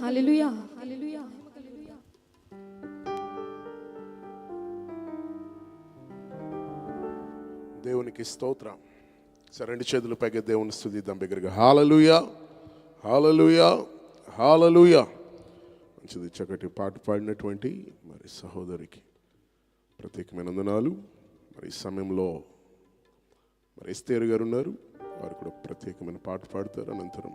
హల్లెలూయా. హల్లెలూయా దేవునికి స్తోత్రం. సరే రెండు చేతులు పైకి దేవుని స్థుతిద్దాం దగ్గరగా. హాలలుయా హాలలుయా హాలలుయా మంచిది చక్కటి పాట పాడినటువంటి మరి సహోదరికి ప్రత్యేకమైన వందనాలు. మరి ఈ సమయంలో మరి ఎస్తేరు గారు ఉన్నారు. వారు కూడా ప్రత్యేకమైన పాట పాడతారు. అనంతరం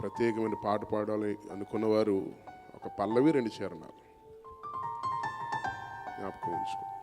ప్రత్యేకమైన పాట పాడాలి అనుకున్నవారు ఒక పల్లవి రెండు చరణాలు. జ్ఞాపకం ఉంచుకో.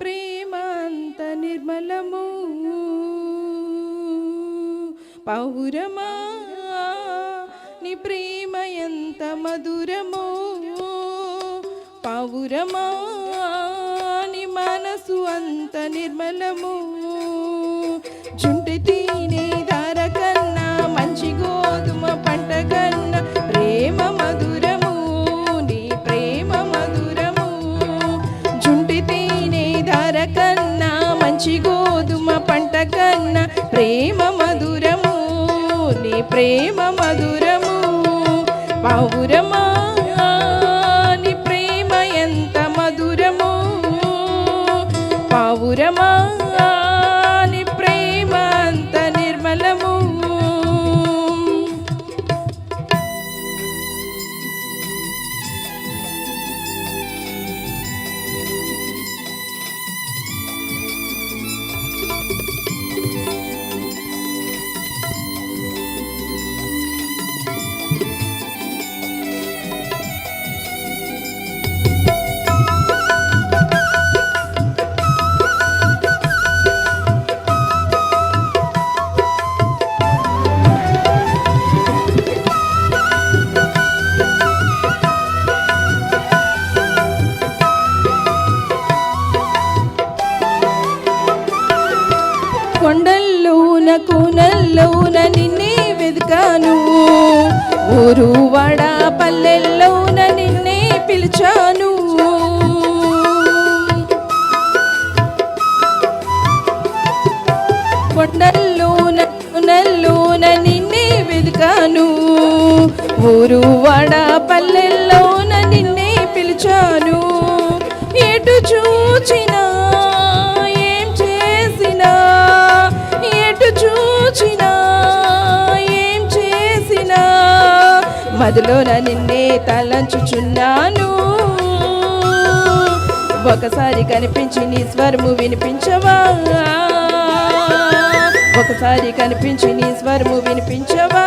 ప్రేమ అంత నిర్మలము. పౌరమా నీ ప్రేమ ఎంత మధురము. పౌరమా నీ మనసు అంత నిర్మలము. ప్రేమ మధురము నీ ప్రేమ మధురము కొండల్లోన కూనల్లోన నిన్నే వెదకాను. ఊరు వాడ పల్లెల్లోన నిన్నే పిలిచాను. ఎటు చూచినా ఏం చేసినా ఎటు చూచినా ఏం చేసినా మదిలోన నిన్నే తలంచుచున్నాను. ఒకసారి కనిపించి నీ స్వరము వినిపించవా? ఒకసారి కనిపించి నీ స్వరము వినిపించవా?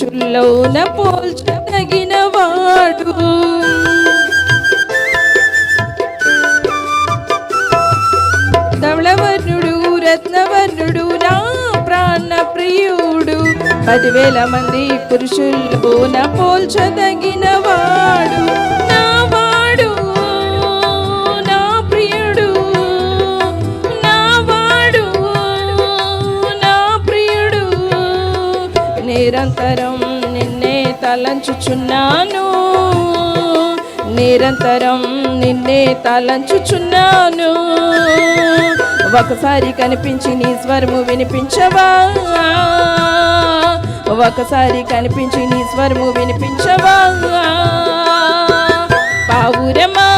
మంది పురుషుల్లోన పోల్చదగిన వాడు ధవళవర్ణుడు రత్నవర్ణుడు నా ప్రాణ ప్రియుడు పదివేల మంది పురుషుల్లోన పోల్చదగిన వాడు నా వాడు నా ప్రియుడు నా వాడు నా ప్రియుడు నిరంతరం నిన్నే తలంచుచున్నాను. నిరంతరం నిన్నే తలంచుచున్నాను. ఒకసారి కనిపించి నీ స్వరము వినిపించవా? ఒకసారి కనిపించి నీ స్వరము వినిపించవా? పావురమా?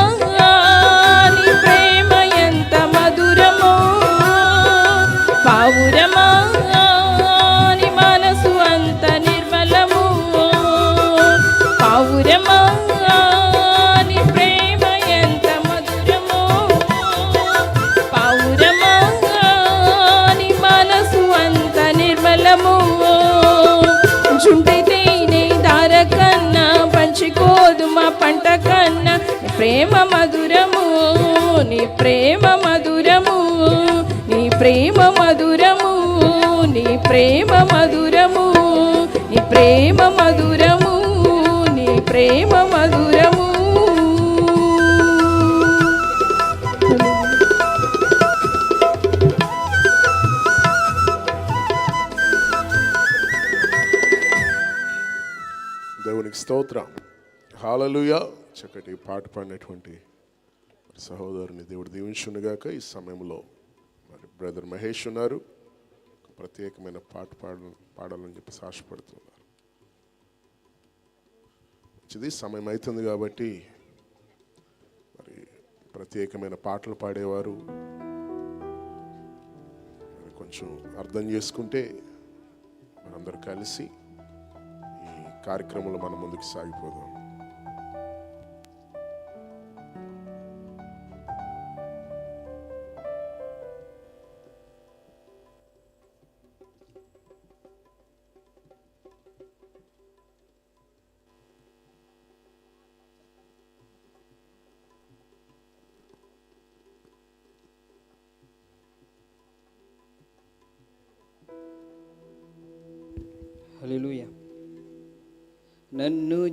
స్తోత్రం. హాలలుయ. చక్కటి పాట పాడినటువంటి సహోదరుని దేవుడు దీవించునుగాక ఈ సమయంలో. మరి బ్రదర్ మహేష్ ఉన్నారు. ప్రత్యేకమైన పాట పాడ పాడాలని చెప్పి ఆశపడుతున్నారు. మంచిది సమయం అవుతుంది కాబట్టి మరి ప్రత్యేకమైన పాటలు పాడేవారు. మరి కొంచెం అర్థం చేసుకుంటే మనందరూ కలిసి కార్యక్రమంలో మనం ముందుకు సాగిపోదాం.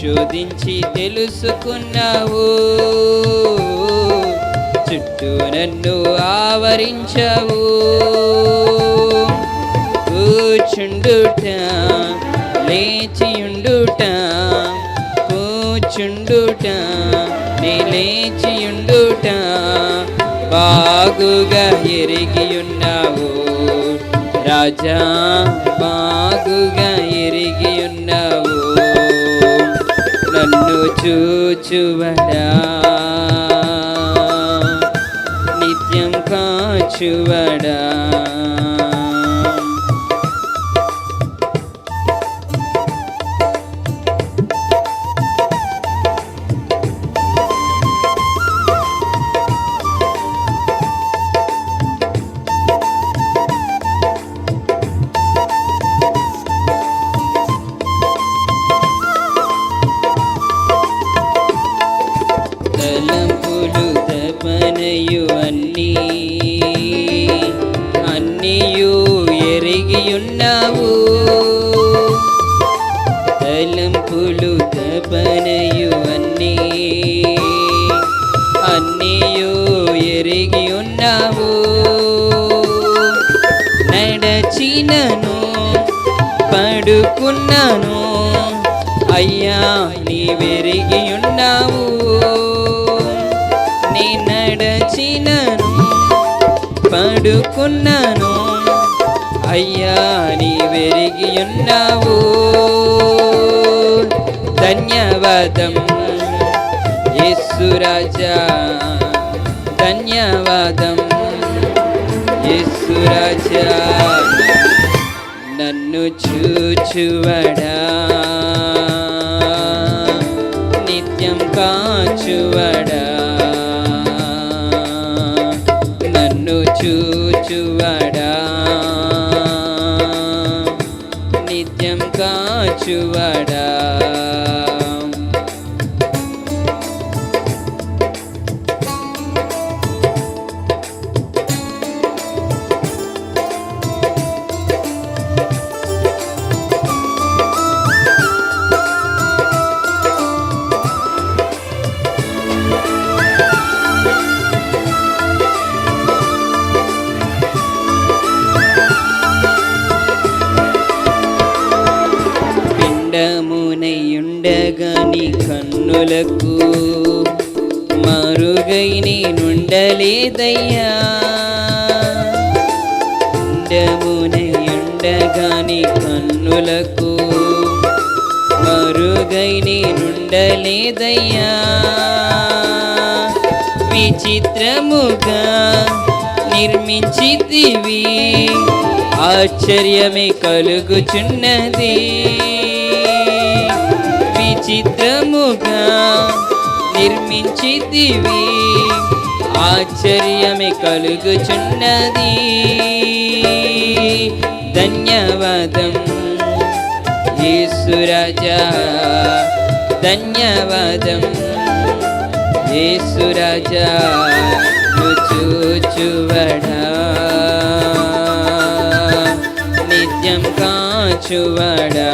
పరిశోధించి తెలుసుకున్నావు. చుట్టూ నన్ను ఆవరించావు. కూచుండుట లేచియుండుట కూచుండుట నీ లేచియుండుట బాగుగా ఎరిగి ఉన్నావు రాజా బాగుగా ఎరిగి చూచువడా? నిత్యం కాచువడా? నడచినను పడుకున్నాను అయ్యా నీ వెరిగి ఉన్నావు ధన్యవాదం యేసు రాజా ధన్యవాదం యేసు రాజా. నన్ను చూచువడా నిత్యం కాచువడా కాచువడా? నిత్యం కాచువడా? ఉండగాని కన్నులకు మరుగై నేనుండలేదయ్యా విచిత్రముగా నిర్మించితివి ఆశ్చర్యమే కలుగుచున్నది. విచిత్రముగా నిర్మించితివి ఆశ్చర్యమే కలుగుచున్నది. ధన్యవాదం. యేసురాజా ధన్యవాదం. యేసురాజా చూచువడా? నిత్యం కాచువడా?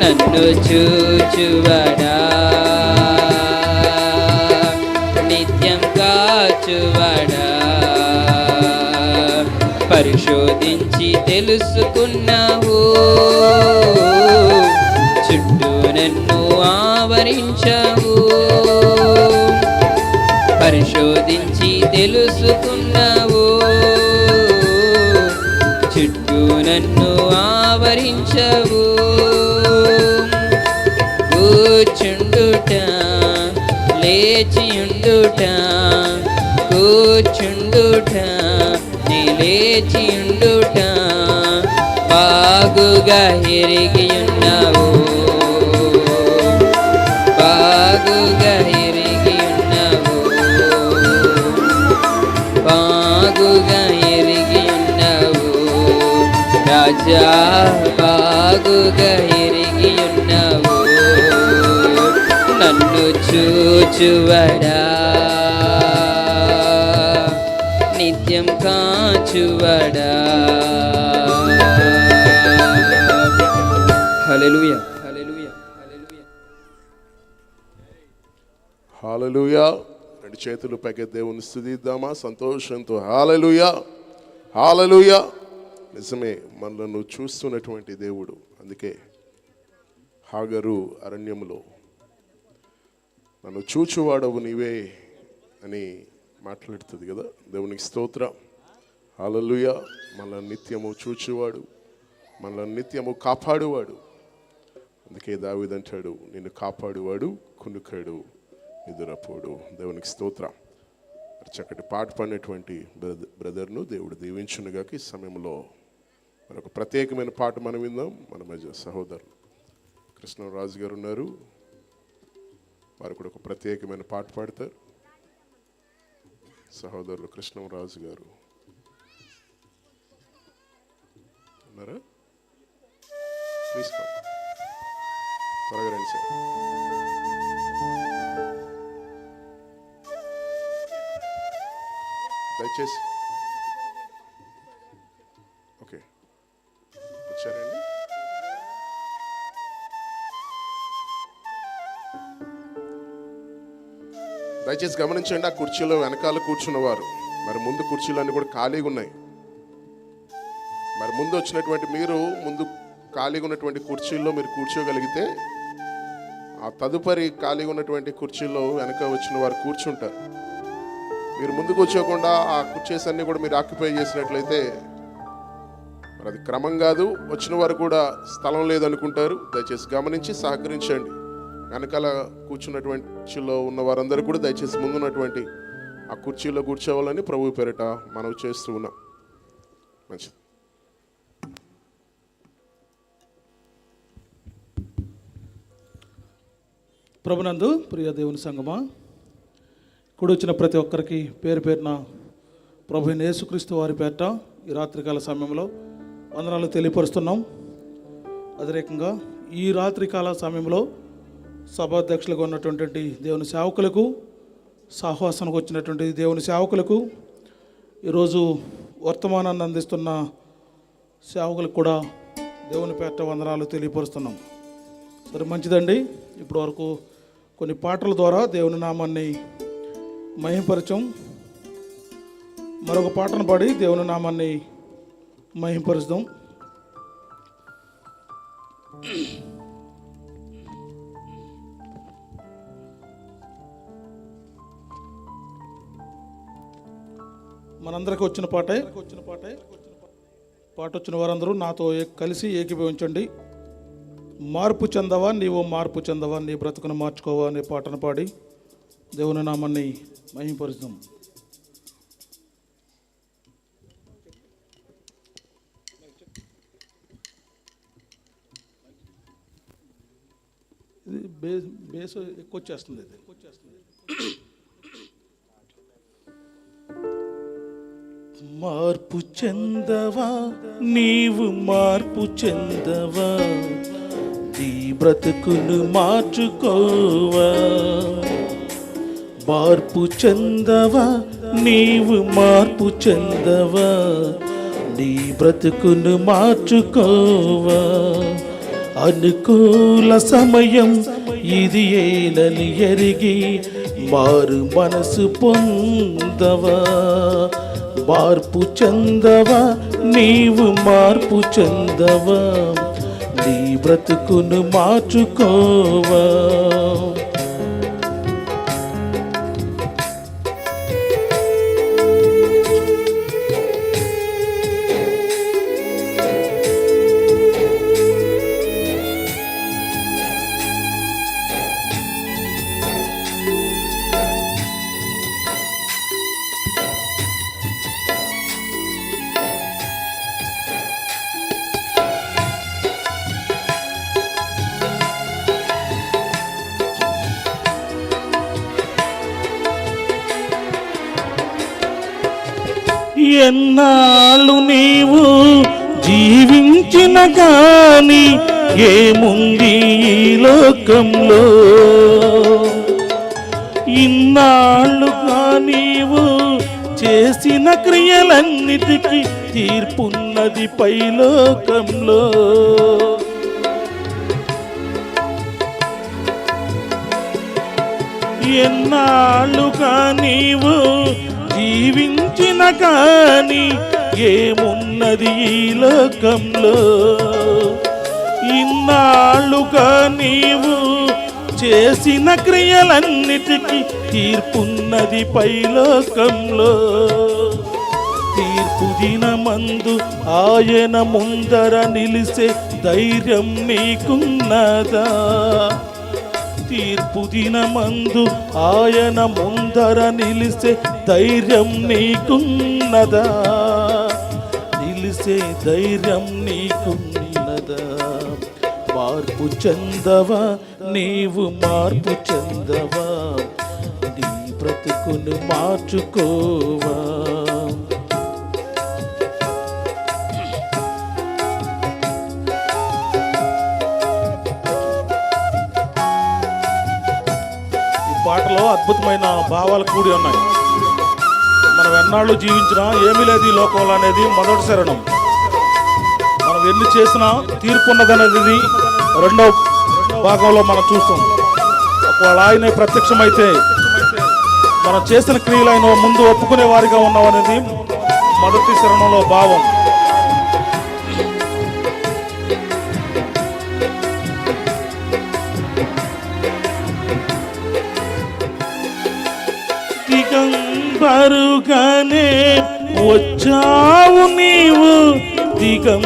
నన్ను చూచువడా? పరిశోధించి తెలుసుకున్నావు. చుట్టూ నన్ను ఆవరించావు. పరిశోధించి తెలుసుకున్నావు. చుట్టూ నన్ను ఆవరించవు. కూర్చుండుట లేచియుండుట కూర్చుండుట. లేచియుండుట బాగుగా ఎరిగి ఉన్నావు బాగుగా ఎరిగి ఉన్నావు బాగుగా ఎరిగి ఉన్నావు రాజా బాగుగా ఎరిగి ఉన్నావు నన్ను చూచువడా నిత్యం కాచువడా. హాలలుయా రెండు చేతులు పైకి దేవుని స్థుతిద్దామా? సంతోషంతో. హాలలుయా హాలలుయా నిజమే మనలను చూస్తున్నటువంటి దేవుడు. అందుకే హాగరు అరణ్యములో నన్ను చూచువాడవు నీవే అని మాట్లాడుతుంది కదా. దేవునికి స్తోత్ర. అలలుయ మనల్ని నిత్యము చూచేవాడు. మనల్ని నిత్యము కాపాడువాడు. అందుకే దావిదంటాడు నిన్ను కాపాడువాడు కునుకాడు నిదురపోడు. దేవునికి స్తోత్ర. చక్కటి పాట పాడినటువంటి బ్రదర్ బ్రదర్ను దేవుడు దీవించునుగాక ఈ సమయంలో. మరొక ప్రత్యేకమైన పాట మనం విందాం. మన మధ్య సహోదరులు. కృష్ణరాజు గారు ఉన్నారు. వారు కూడా ఒక ప్రత్యేకమైన పాట పాడతారు. సహోదరులు కృష్ణరాజు గారు. ఉన్నారా? ప్లీజ్ త్వరగా రండి సార్. దయచేసి దయచేసి గమనించండి ఆ కుర్చీలో వెనకాల కూర్చున్నవారు. మరి ముందు కుర్చీలన్నీ కూడా ఖాళీగా ఉన్నాయి. మరి ముందు వచ్చినటువంటి మీరు ముందు ఖాళీగా ఉన్నటువంటి కుర్చీల్లో మీరు కూర్చోగలిగితే ఆ తదుపరి ఖాళీగా ఉన్నటువంటి కుర్చీలో వెనక వచ్చిన వారు కూర్చుంటారు. మీరు ముందుకు వచ్చేయకుండా ఆ కుర్చీస్ అన్ని కూడా మీరు ఆక్యుపై చేసినట్లయితే మరి అది క్రమం కాదు. వచ్చిన వారు కూడా స్థలం లేదనుకుంటారు. దయచేసి గమనించి సహకరించండి. వెనకాల కూర్చున్నటువంటి కుర్చీలో ఉన్న వారందరూ కూడా దయచేసి ముందున్నటువంటి ఆ కుర్చీలో కూర్చోవాలని ప్రభు పేరిట మనం చేస్తూ ఉన్నాం. మంచిది. ప్రభునందు ప్రియ దేవుని సంగమా కూడి వచ్చిన ప్రతి ఒక్కరికి పేరు పేరున ప్రభు అయిన యేసుక్రీస్తు వారి పేట ఈ రాత్రికాల సమయంలో వందనాలు తెలియపరుస్తున్నాం. అదేరకంగా ఈ రాత్రికాల సమయంలో సభాధ్యక్షులుగా ఉన్నటువంటి దేవుని సేవకులకు సాహవాసానికి వచ్చినటువంటి దేవుని సేవకులకు ఈరోజు వర్తమానాన్ని అందిస్తున్న సేవకులకు కూడా దేవుని పేట వందనాలు తెలియపరుస్తున్నాం. సరే మంచిదండి. ఇప్పటి వరకు కొన్ని పాటల ద్వారా దేవుని నామాన్ని మహింపరచం. మరొక పాటను పాడి దేవుని నామాన్ని మహింపరుస్తాం. మనందరికీ వచ్చిన పాటే. వచ్చిన పాటే పాట వచ్చిన వారందరూ నాతో కలిసి ఏకీభవించండి. మార్పు చెందవా నీవు మార్పు చెందవా నీ బ్రతుకును మార్చుకోవా అనే పాటను పాడి దేవుని నామాన్ని మహింపరుస్తాం. ఇది బేస్ బేస్ ఎక్కువ వచ్చేస్తుంది ఇది. ఎక్కువ వచ్చేస్తుంది మార్పు చెందవా? నీవు మార్పు చెందవా? నీ బ్రతుకును మార్చుకోవా? మార్పు చెందవా? నీవు మార్పు చెందవా? నీ బ్రతుకును మార్చుకోవా? అనుకూల సమయం ఇది ఏలని ఎరిగి మారు మనసు పొందవా? మార్పు చెందవా? నీవు మార్పు చెందవా? నీ బ్రతుకును మార్చుకోవా? ఎన్నాళ్ళు నీవు జీవించిన గాని ఏముంది ఈ లోకంలో? ఇన్నాళ్ళుగా నీవు చేసిన క్రియలన్నిటికీ తీర్పున్నది పైలోకంలో. ఎన్నాళ్ళుగా నీవు జీవించిన కానీ ఏమున్నది ఈ లోకంలో? ఇన్నాళ్ళుగా నీవు చేసిన క్రియలన్నిటికీ తీర్పున్నది పైలోకంలో. తీర్పు దినమందు ఆయన ముందర నిలిసే ధైర్యం నీకున్నదా? తీర్పు దినమందు ఆయన ముందర నిలిసే ధైర్యం నీకున్నదా? నిలిసే ధైర్యం నీకున్నదా? మార్పు చెందవా? నీవు మార్పు చెందవా? నీ బ్రతుకును మార్చుకోవా? పాటలో అద్భుతమైన భావాలు కూడి ఉన్నాయి. మనం ఎన్నాళ్ళు జీవించినా ఏమీ లేదు ఈ లోకంలో అనేది మొదటి శరణం. మనం ఎన్ని చేసినా తీర్పు ఉన్నదనేది రెండో భాగంలో మనం చూస్తాం. ఒకవేళ ఆయన ప్రత్యక్షమైతే మనం చేసిన క్రియలు ఆయన ముందు ఒప్పుకునే వారిగా ఉన్నాం అనేది మొదటి శరణంలో భావం. దిగంబరుగానే వచ్చావు నీవు. దిగంబరుగానే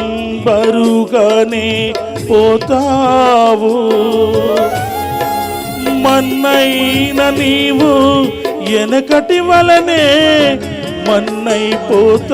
పోతావు. మన్నైన నీవు ఎనకటి వలనే మన్నైపోతావు